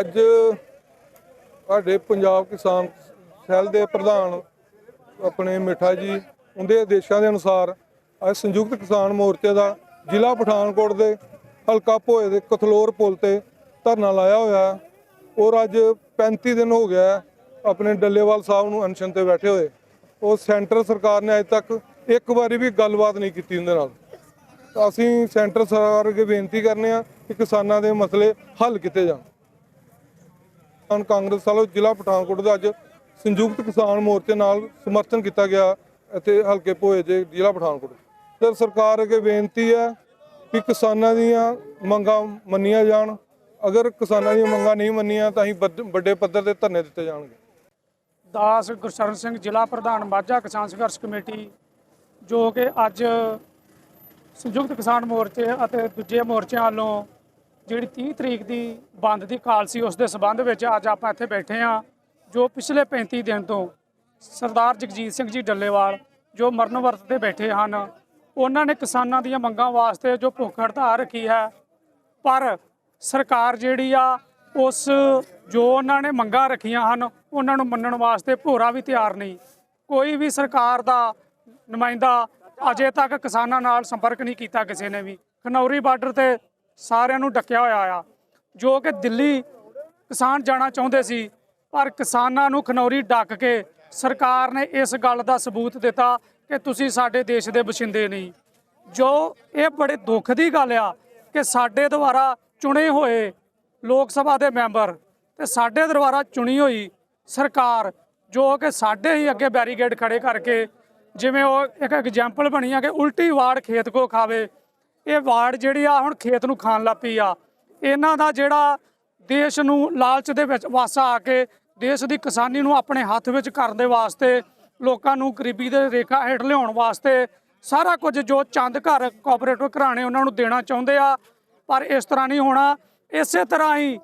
ਅੱਜ ਸਾਡੇ ਪੰਜਾਬ ਕਿਸਾਨ ਸੈੱਲ ਦੇ ਪ੍ਰਧਾਨ ਆਪਣੇ ਮਿੱਠਾ ਜੀ, ਉਹਦੇ ਆਦੇਸ਼ਾਂ ਦੇ ਅਨੁਸਾਰ ਅੱਜ ਸੰਯੁਕਤ ਕਿਸਾਨ ਮੋਰਚੇ ਦਾ ਜ਼ਿਲ੍ਹਾ ਪਠਾਨਕੋਟ ਦੇ ਹਲਕਾ ਭੋਏ ਦੇ ਕਥਲੋਰ ਪੁਲ ਤੇ ਧਰਨਾ ਲਾਇਆ ਹੋਇਆ ਔਰ ਅੱਜ 35 ਦਿਨ ਹੋ ਗਿਆ ਹੈ ਆਪਣੇ ਡੱਲੇਵਾਲ ਸਾਹਿਬ ਨੂੰ ਅਨਸ਼ਨ ਤੇ ਬੈਠੇ ਹੋਏ। ਉਹ ਸੈਂਟਰ ਸਰਕਾਰ ਨੇ ਅਜੇ ਤੱਕ ਇੱਕ ਵਾਰੀ ਵੀ ਗੱਲਬਾਤ ਨਹੀਂ ਕੀਤੀ ਉਹਦੇ ਨਾਲ। ਅਸੀਂ ਸੈਂਟਰ ਸਰਕਾਰ ਅੱਗੇ ਬੇਨਤੀ ਕਰਨੇ ਆ ਕਿ ਕਿਸਾਨਾਂ ਦੇ ਮਸਲੇ ਹੱਲ ਕੀਤੇ ਜਾਣ। ਕਿਸਾਨ ਕਾਂਗਰਸ ਵੱਲੋਂ ਜ਼ਿਲ੍ਹਾ ਪਠਾਨਕੋਟ ਦਾ ਅੱਜ ਸੰਯੁਕਤ ਕਿਸਾਨ ਮੋਰਚੇ ਨਾਲ ਸਮਰਥਨ ਕੀਤਾ ਗਿਆ ਇੱਥੇ ਹਲਕੇ ਭੋਏ ਦੇ ਜ਼ਿਲ੍ਹਾ ਪਠਾਨਕੋਟ ਤੇ ਸਰਕਾਰ ਅੱਗੇ ਬੇਨਤੀ ਹੈ ਕਿ ਕਿਸਾਨਾਂ ਦੀਆਂ ਮੰਗਾਂ ਮੰਨੀਆਂ ਜਾਣ। ਅਗਰ ਕਿਸਾਨਾਂ ਦੀਆਂ ਮੰਗਾਂ ਨਹੀਂ ਮੰਨੀਆਂ, ਤਾਂ ਅਸੀਂ ਵੱਡ- ਵੱਡੇ ਪੱਧਰ ਤੇ ਧਰਨੇ ਦਿੱਤੇ ਜਾਣਗੇ। ਦਾਸ ਗੁਰਸ਼ਰਨ ਸਿੰਘ, ਜ਼ਿਲ੍ਹਾ ਪ੍ਰਧਾਨ ਮਾਝਾ ਕਿਸਾਨ ਸੰਘਰਸ਼ ਕਮੇਟੀ, ਜੋ ਕਿ ਅੱਜ ਸੰਯੁਕਤ ਕਿਸਾਨ ਮੋਰਚੇ ਅਤੇ ਦੂਜੇ ਮੋਰਚਿਆਂ ਵੱਲੋਂ ਜਿਹੜੀ 30 ਤਰੀਕ ਦੀ ਬੰਦ ਦੀ ਕਾਲ ਸੀ, ਉਸ ਦੇ ਸਬੰਧ ਵਿੱਚ ਅੱਜ ਆਪਾਂ ਇੱਥੇ ਬੈਠੇ ਹਾਂ, ਜੋ ਪਿਛਲੇ 35 ਦਿਨ ਤੋਂ ਸਰਦਾਰ ਜਗਜੀਤ ਸਿੰਘ ਜੀ ਡੱਲੇਵਾਲ, ਜੋ ਮਰਨ ਵਰਤ ਤੇ ਬੈਠੇ ਹਨ, ਉਹਨਾਂ ਨੇ ਕਿਸਾਨਾਂ ਦੀਆਂ ਮੰਗਾਂ ਵਾਸਤੇ ਜੋ ਭੁੱਖ ਹੜਤਾਲ ਰੱਖੀ ਹੈ, ਪਰ ਸਰਕਾਰ ਜਿਹੜੀ ਆ, ਉਸ ਜੋ ਉਹਨਾਂ ਨੇ ਮੰਗਾਂ ਰੱਖੀਆਂ ਹਨ, ਉਹਨਾਂ ਨੂੰ ਮੰਨਣ ਵਾਸਤੇ ਭੋਰਾ ਵੀ ਤਿਆਰ ਨਹੀਂ। ਕੋਈ ਵੀ ਸਰਕਾਰ ਦਾ ਨੁਮਾਇੰਦਾ ਅਜੇ ਤੱਕ ਕਿਸਾਨਾਂ ਨਾਲ ਸੰਪਰਕ ਨਹੀਂ ਕੀਤਾ ਕਿਸੇ ਨੇ ਵੀ। ਖਨੌਰੀ ਬਾਰਡਰ ਤੇ ਸਾਰਿਆਂ ਨੂੰ ਡੱਕਿਆ ਹੋਇਆ ਆ। ਜੋ ਕਿ ਦਿੱਲੀ ਕਿਸਾਨ ਜਾਣਾ ਚਾਹੁੰਦੇ ਸੀ, ਪਰ ਕਿਸਾਨਾਂ ਨੂੰ ਖਨੌਰੀ ਡੱਕ ਕੇ ਸਰਕਾਰ ਨੇ ਇਸ ਗੱਲ ਦਾ ਸਬੂਤ ਦਿੱਤਾ ਕਿ ਤੁਸੀਂ ਸਾਡੇ ਦੇਸ਼ ਦੇ ਵਸਿੰਦੇ ਨਹੀਂ। ਜੋ ਇਹ ਬੜੇ ਦੁੱਖ ਦੀ ਗੱਲ ਆ ਕਿ ਸਾਡੇ ਦੁਆਰਾ ਚੁਣੇ ਹੋਏ ਲੋਕ ਸਭਾ ਦੇ ਮੈਂਬਰ ਤੇ ਸਾਡੇ ਦੁਆਰਾ ਚੁਣੀ ਹੋਈ ਸਰਕਾਰ, ਜੋ ਕਿ ਸਾਡੇ ਹੀ ਅੱਗੇ ਬੈਰੀਗੇਡ ਖੜੇ ਕਰਕੇ ਜਿਵੇਂ ਉਹ ਇੱਕ ਐਗਜ਼ਾਮਪਲ ਬਣੀ ਆ ਕਿ ਉਲਟੀ ਵਾੜ ਖੇਤ ਕੋ ਖਾਵੇ ਇਹ ਵਾੜ ਜਿਹੜੀ ਆ ਹੁਣ ਖੇਤ ਨੂੰ ਖਾਣ ਲੱਪੀ ਆ। ਇਹਨਾਂ ਦਾ ਜਿਹੜਾ ਦੇਸ਼ ਨੂੰ ਲਾਲਚ ਦੇ ਵਿੱਚ ਵਾਸਾ ਆ ਕੇ ਦੇਸ਼ ਦੀ ਕਿਸਾਨੀ ਨੂੰ ਆਪਣੇ ਹੱਥ ਵਿੱਚ ਕਰਨ ਦੇ ਵਾਸਤੇ, ਲੋਕਾਂ ਨੂੰ ਗਰੀਬੀ ਦੇ ਰੇਖਾ ਹੇਠ ਲਿਆਉਣ ਵਾਸਤੇ ਸਾਰਾ ਕੁਝ ਜੋ ਚੰਦ ਘਰ ਕੋਆਪਰੇਟਿਵ ਘਰਾਣੇ ਉਹਨਾਂ ਨੂੰ ਦੇਣਾ ਚਾਹੁੰਦੇ ਆ। ਪਰ ਇਸ ਤਰ੍ਹਾਂ ਨਹੀਂ ਹੋਣਾ। ਇਸੇ ਤਰ੍ਹਾਂ ਹੀ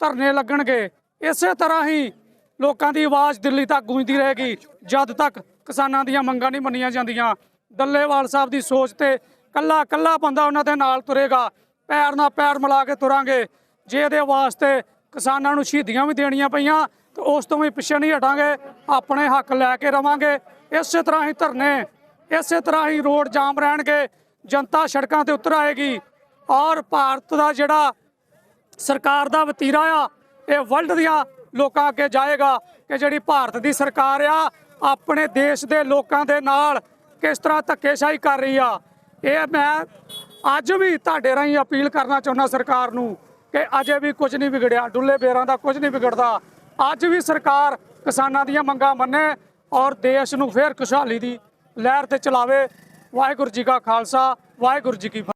ਧਰਨੇ ਲੱਗਣਗੇ। ਇਸੇ ਤਰ੍ਹਾਂ ਹੀ ਲੋਕਾਂ ਦੀ ਆਵਾਜ਼ ਦਿੱਲੀ ਤੱਕ ਗੂੰਜਦੀ ਰਹੇਗੀ। ਜਦ ਤੱਕ ਕਿਸਾਨਾਂ ਦੀਆਂ ਮੰਗਾਂ ਨਹੀਂ ਮੰਨੀਆਂ ਜਾਂਦੀਆਂ। ਡੱਲੇਵਾਲ ਸਾਹਿਬ ਦੀ ਸੋਚ ਤੇ ਕੱਲਾ ਕੱਲਾ ਬੰਦਾ ਉਹਨਾਂ ਦੇ ਨਾਲ ਤੁਰੇਗਾ। ਪੈਰ ਨਾਲ ਪੈਰ ਮਿਲਾ ਕੇ ਤੁਰਾਂਗੇ। ਜੇ ਇਹਦੇ ਵਾਸਤੇ ਕਿਸਾਨਾਂ ਨੂੰ ਸ਼ਹੀਦੀਆਂ ਵੀ ਦੇਣੀਆਂ ਪਈਆਂ, ਤੇ ਉਸ ਤੋਂ ਵੀ ਪਿੱਛੇ ਨਹੀਂ ਹਟਾਂਗੇ। ਆਪਣੇ ਹੱਕ ਲੈ ਕੇ ਰਵਾਂਗੇ। ਇਸੇ ਤਰ੍ਹਾਂ ਹੀ ਧਰਨੇ, ਇਸੇ ਤਰ੍ਹਾਂ ਹੀ ਰੋਡ ਜਾਮ ਰਹਿਣਗੇ। ਜਨਤਾ ਸੜਕਾਂ ਤੇ ਉਤਰ ਆਏਗੀ। ਔਰ ਭਾਰਤ ਦਾ ਜਿਹੜਾ ਸਰਕਾਰ ਦਾ ਵਤੀਰਾ ਆ, ਇਹ ਵਰਲਡ ਦੀਆਂ ਲੋਕਾਂ ਅੱਗੇ ਜਾਏਗਾ ਕਿ ਜਿਹੜੀ ਭਾਰਤ ਦੀ ਸਰਕਾਰ ਆ, ਆਪਣੇ ਦੇਸ਼ ਦੇ ਲੋਕਾਂ ਦੇ ਨਾਲ ਕਿਸ ਤਰ੍ਹਾਂ ਧੱਕੇਸ਼ਾਹੀ ਕਰ ਰਹੀ ਆ। ਇਹ ਮੈਂ ਅੱਜ ਵੀ ਤੁਹਾਡੇ ਰਾਹੀਂ ਅਪੀਲ ਕਰਨਾ ਚਾਹੁੰਦਾ ਸਰਕਾਰ ਨੂੰ ਕਿ ਅਜੇ ਵੀ ਕੁਝ ਨਹੀਂ ਵਿਗੜਿਆ, ਡੁੱਲੇ ਬੇਰਾਂ ਦਾ ਕੁਝ ਨਹੀਂ ਵਿਗੜਦਾ। ਅੱਜ ਵੀ ਸਰਕਾਰ ਕਿਸਾਨਾਂ ਦੀਆਂ ਮੰਗਾਂ ਮੰਨੇ ਔਰ ਦੇਸ਼ ਨੂੰ ਫੇਰ ਖੁਸ਼ਹਾਲੀ ਦੀ ਲਹਿਰ ਤੇ ਚਲਾਵੇ। ਵਾਹਿਗੁਰੂ ਜੀ ਕਾ ਖਾਲਸਾ, ਵਾਹਿਗੁਰੂ ਜੀ ਕੀ ਫਤਿਹ।